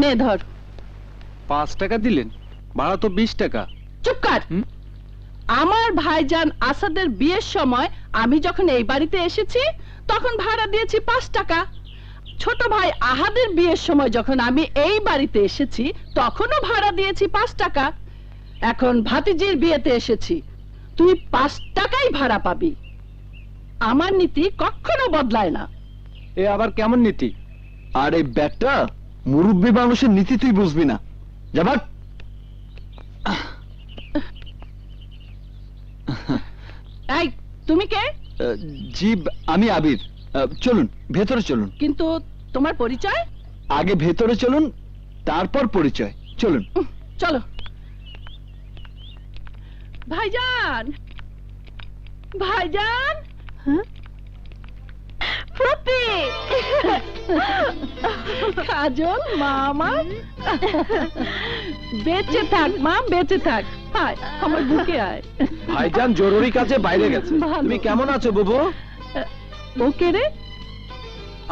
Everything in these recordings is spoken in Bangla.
নে ধর। পাঁচ টাকা দিলেন ভাড়া তো বিশ টাকা। চুপ কর। আমার ভাইজান আসাদের বিয়ের সময় আমি যখন এই বাড়িতে এসেছি তখন ভাড়া দিয়েছি পাঁচ টাকা। ছোট ভাই আহাদের বিয়ের সময় যখন আমি এই বাড়িতে এসেছি তখনও ভাড়া দিয়েছি পাঁচ টাকা। এখন ভাতিজির বিয়েতে এসেছি। তুই পাঁচ টাকাই ভাড়া পাবি। আমার নীতি কখনো বদলায় না। এ আবার কেমন নীতি? আর এই ব্যাগটা মুরব্বী মানুষের নীতি তুই বুঝবি না। যাবার এই তুমি কে? জি আমি আবির। চলুন ভেতরে চলুন। কিন্তু তোমার পরিচয়? আগে ভেতরে চলুন তারপর পরিচয়। চলুন। চলো। ভাইজান! ভাইজান! ফুপি কাজল মামা। বেঁচে থাক মা বেঁচে থাক। আয় আমার বুকে আয়। ভাইজান জরুরি কাজে বাইরে গেছে। ভালো। তুমি কেমন আছো বুবু? ওকে রে।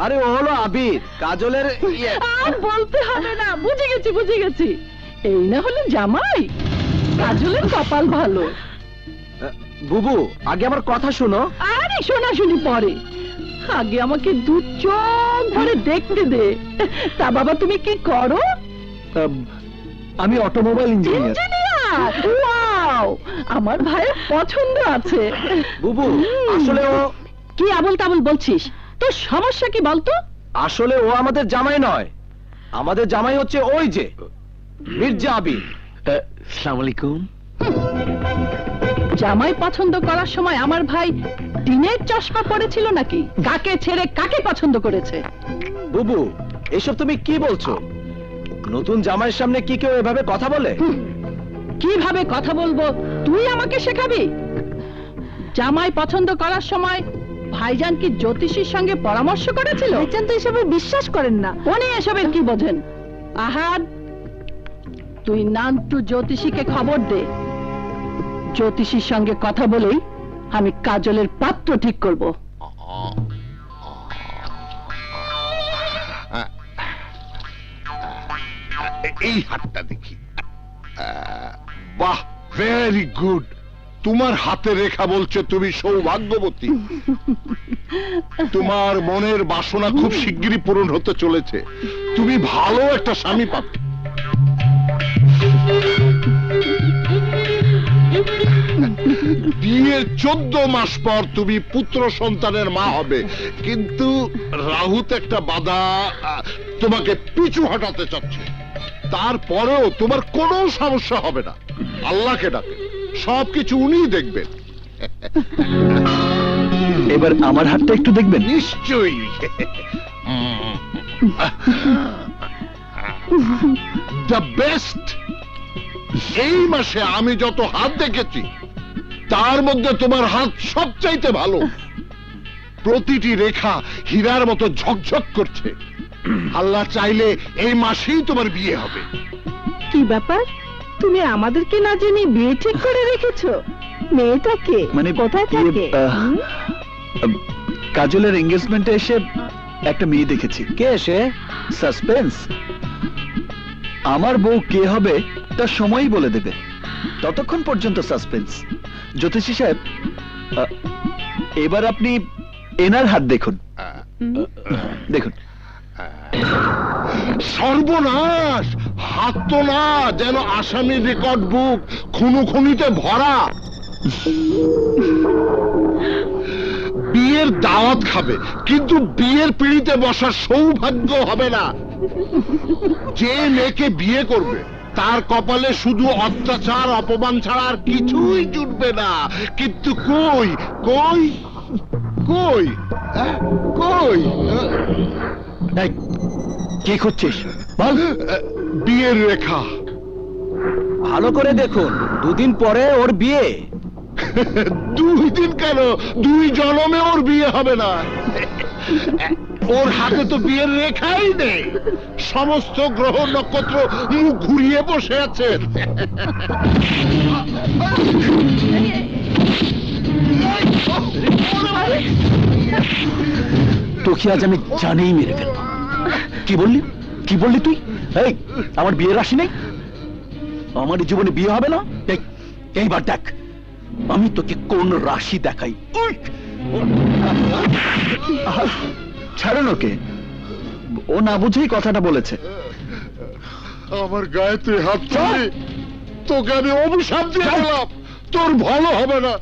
আরে ও হলো আবির কাজলের ইয়ে। আর বলতে হবে না বুঝে গেছি বুঝে গেছি। এই না হলে জামাই কাজলের কপাল ভালো। বুবু আগে আমার কথা শোনো। আরে শোনাশুনি পরে। আগে আমাকে দু চোখ ভরে দেখতে দে। তা বাবা তুমি কি করো? আমি অটোমোবাইল ইঞ্জিনিয়ার। ওয়াও! আমার ভাইয়ের পছন্দ আছে। বুবু আসলে ও কি আবল তাবল বলছিস? তোর সমস্যা কি বলতো? আসলে ও আমাদের জামাই নয়। আমাদের জামাই হচ্ছে ওই যে মির্জা আবির। সালাম আলাইকুম। জামাই পছন্দ করার সময় আমার ভাই দিনের চশমা পড়েছিল নাকি? কাকে ছেড়ে কাকে পছন্দ করেছে? বুবু এসব তুমি কি বলছো? নতুন জামাইয়ের সামনে কি কেউ এভাবে কথা বলে? কীভাবে কথা বলব? তুই আমাকে শেখাবি? জামাই পছন্দ করার সময় ভাইজান কি জ্যোতিষীর সঙ্গে পরামর্শ করেছিল? ভাইজান তো এসবে বিশ্বাস করেন না। উনি এসবের কি বোঝেন? আহাদ তুই নান্টু জ্যোতিষীকে খবর দে। জ্যোতিষীর সঙ্গে কথা বলেই আমি কাজলের পাত্র ঠিক করব। এই হাতটা দেখি। বাহ ভেরি গুড তোমার হাতে রেখা বলছে তুমি সৌভাগ্যবতী। তোমার মনের বাসনা খুব শিগগিরই পূরণ হতে চলেছে। তুমি ভালো একটা স্বামী পাবে। বিয়ের চোদ্দ মাস পর তুমি পুত্র সন্তানের মা হবে। কিন্তু রাহুত একটা বাধা তোমাকে পিছু হটাতে চাচ্ছে। তারপরেও তোমার কোনো সমস্যা হবে না। আল্লাহকে ডাকে। সবকিছু উনিই দেখবেন। এবার আমার হাতটা একটু দেখবেন? নিশ্চয়ই। দ্য বেস্ট এই মাসে আমি যত হাত দেখেছি তার মধ্যে তোমার হাত সবচাইতে ভালো। প্রতিটি রেখা হীরার মতো ঝকঝক করছে। আল্লাহ চাইলে এই মাসেই তোমার বিয়ে হবে। কি ব্যাপার? তুমি আমাদেরকে না জেনে বিয়ে ঠিক করে রেখেছো? মেয়েটাকে মানে কোথায় থাকে? কাজলের এঙ্গেজমেন্টে এসে একটা মেয়ে দেখেছি। কে সে? সাসপেন্স আমার বউ কে হবে তা সময়ই বলে দেবে। ততক্ষণ পর্যন্ত সাসপেন্স জ্যোতিষী সাহেব এবার আপনি এনার হাত দেখুন। দেখুন। সর্বনাশ! হাত তো না, যেন আসামি রেকর্ড বুক, খুনো খুনিতে ভরা। বিয়ের দাওয়াত খাবে, কিন্তু বিয়ের পিড়িতে বসার সৌভাগ্য হবে না। যে মেয়েকে বিয়ে করবে তার কপালে শুধু অত্যাচার অপমান ছাড়া আর কিছুই জুটবে না। কিন্তু কই? কই? কই? হ্যাঁ? কই? কি করছিস বল। বিয়ের রেখা। ভালো করে দেখুন দুদিন পরে ওর বিয়ে। দুই দিন কেন? দুই জনমে ওর বিয়ে হবে না। ওর হাতে তো বিয়ের রেখাই নেই। সমস্ত গ্রহ নক্ষত্র মুখ ঘুরিয়ে বসে আছেন তোকে আজ আমি জানেই মেরে ফেলব। কি বললি? কি বললি তুই? এই, আমার বিয়ের রাশি নেই? আমার জীবনে বিয়ে হবে না? এই, এইবার দেখ, আমি তোকে কোন রাশি দেখাই। ছাড়ুন ওকে ও না বুঝেই কথাটা বলেছে। আমার গায়ে তুই হাত তুলি তোকে আমি অভিশাপ দিয়ে গেলাম তোর ভালো হবে না।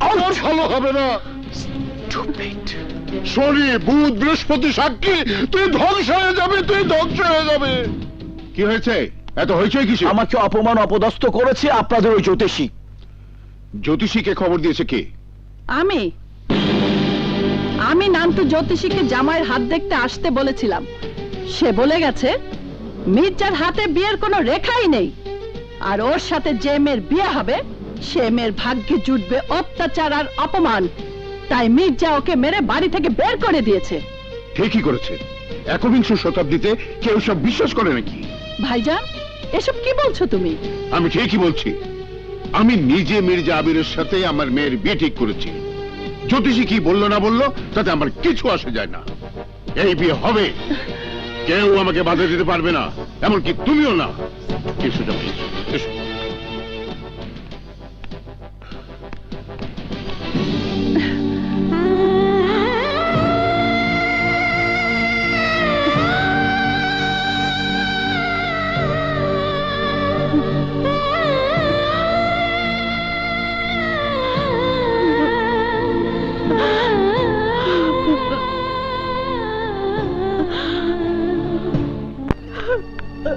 তোর ভালো হবে না। শনি বুধ বৃহস্পতি সাক্ষী তুই ধ্বংস হয়ে যাবে তুই ধ্বংস হয়ে যাবে। কি হয়েছে? এত হয়েছে কিছু আমাকে অপমান অপদস্থ করেছে আপনাদের ওই জ্যোতিষী। জ্যোতিষীকে খবর দিয়েছে কে? আমি? আমি নান্টু জ্যোতিষীকে জামাইয়ের হাত দেখতে আসতে বলেছিলাম। সে বলে গেছে মির্জার হাতে বিয়ের কোনো রেখাই নেই। আর ওর সাথে যে মেয়ের বিয়ে হবে সে মেয়ের ভাগ্যে জুটবে অত্যাচার আর অপমান। তাই মির্জা ওকে মেরে বাড়ি থেকে বের করে দিয়েছে। ঠিকই করেছে? একবিংশ শতাব্দীতে কেউ সব বিশ্বাস করে নাকি? ভাইজান এসব কি বলছো তুমি? আমি ঠিকই বলছি। আমি নিজে মির্জা আবিরের সাথে আমার মেয়ের বিয়ে ঠিক করেছি। জ্যোতিষী কি বলল না বলল, তাতে আমার কিছু আসে যায় না। এই বিয়ে হবে। কেউ আমাকে বাধা দিতে পারবে না, এমনকি তুমিও না। এসো Oh, my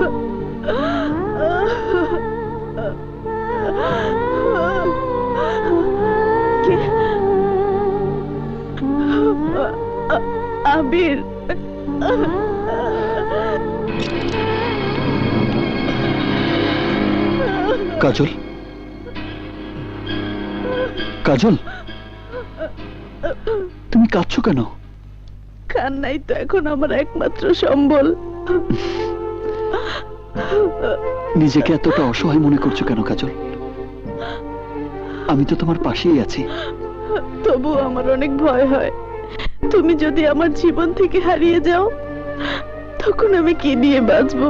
God. কাজল? কাজল? তুমি কাঁদছো কেন? কান্নাই তো এখন আমার একমাত্র সম্বল। নিজেকে এতটা অসহায় মনে করছ কেন কাজল? আমি তো তোমার পাশেই আছি। তবু আমার অনেক ভয় হয়। তুমি যদি আমার জীবন থেকে হারিয়ে যাও তখন আমি কি নিয়ে বাঁচবো?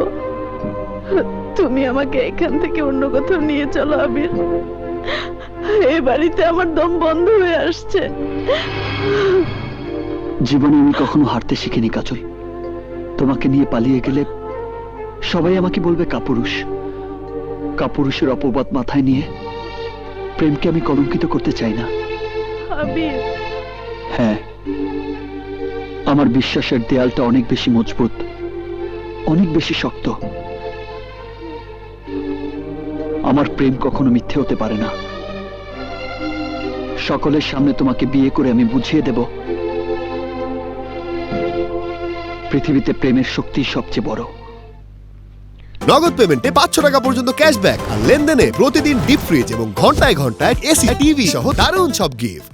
তুমি আমাকে এখান থেকে অন্য কোথাও নিয়ে চলো আবির। এ বাড়িতে আমার দম বন্ধ হয়ে আসছে। জীবনে আমি কখনো হারতে শিখিনি কাজল। তোমাকে নিয়ে পালিয়ে গেলে সবাই আমাকে বলবে কাপুরুষ। কাপুরুষের অপবাদ মাথায় নিয়ে প্রেমকে আমি কলঙ্কিত করতে চাই না। হ্যাঁ আমার বিশ্বাসের দেয়ালটা অনেক বেশি মজবুত অনেক বেশি শক্ত। আমার প্রেম কখনো মিথ্যে হতে পারে না। সকলের সামনে তোমাকে বিয়ে করে আমি বুঝিয়ে দেব। পৃথিবীতে প্রেমের শক্তি সবচেয়ে বড়। নগদ পেমেন্টে পাঁচশো টাকা পর্যন্ত ক্যাশব্যাক আর লেনদেনে প্রতিদিন ডিপ ফ্রিজ এবং ঘন্টায় ঘন্টায় এসি, টিভি সহ দারুণ সব গিফট